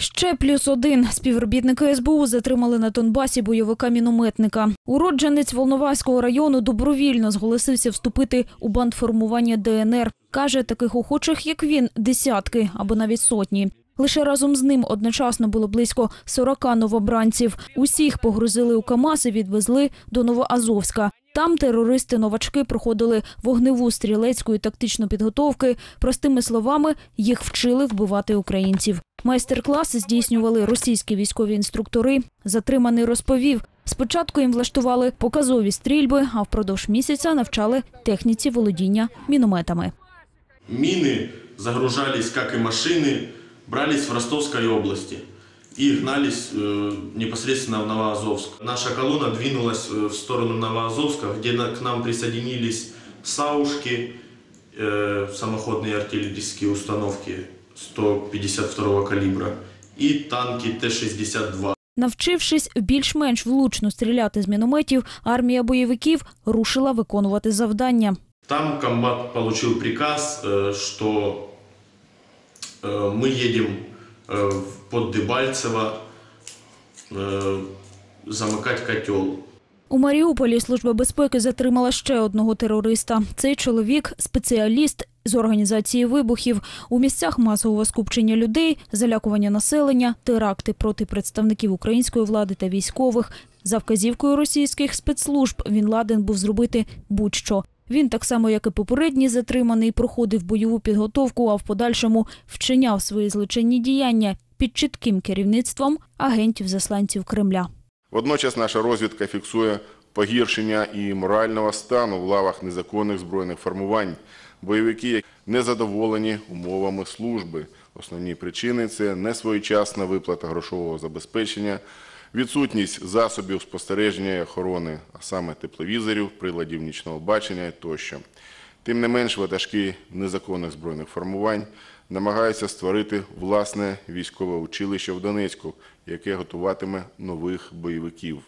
Ще плюс один співробітники СБУ затримали на Донбасі бойовика-мінометника. Уродженець Волноваського району добровільно зголосився вступити у бандформування ДНР. Каже, таких охочих, як він, десятки або навіть сотні. Лише разом з ним одночасно було близько 40 новобранців. Усіх погрузили у КАМАЗ і відвезли до Новоазовська. Там терористи-новачки проходили вогневу стрілецьку і тактичну підготовки. Простими словами, їх вчили вбивати українців. Майстер-класи здійснювали російські військові інструктори. Затриманий розповів. Спочатку їм влаштували показові стрільби, а впродовж місяця навчали техніці володіння мінометами. Мины загружались, как и машины, брались в Ростовской области и гнались э, непосредственно в Новоазовск. Наша колонна двинулась э, в сторону Новоазовска, где на- к нам присоединились САУшки, э, самоходные артиллерийские установки 152 калибра и танки Т-62. Навчившись більш-менш влучно стріляти з мінометів, армія бойовиків рушила виконувати завдання. Там комбат получил приказ, э, что э, мы едем э, в- под Дебальцево э, замыкать котел. У Маріуполі служба безпеки затримала ще одного терориста. Цей чоловік спеціаліст з організації вибухів у місцях масового скупчення людей, залякування населення, теракти проти представників української влади та військових. За вказівкою російських спецслужб він ладен був зробити будь-що. Він, так само як і попередній затриманий, проходив бойову підготовку, а в подальшому вчиняв свої злочинні діяння під чітким керівництвом агентів-засланців Кремля. Водночас наша розвідка фіксує погіршення і морального стану в лавах незаконних збройних формувань. Бойовики не задоволені умовами служби. Основні причини це несвоєчасна виплата грошового забезпечення, відсутність засобів спостереження і охорони, а саме тепловізорів, приладів нічного бачення тощо. Тим не менш, ватажки незаконних збройних формувань намагаються створити власне військове училище в Донецьку, яке готуватиме нових бойовиків.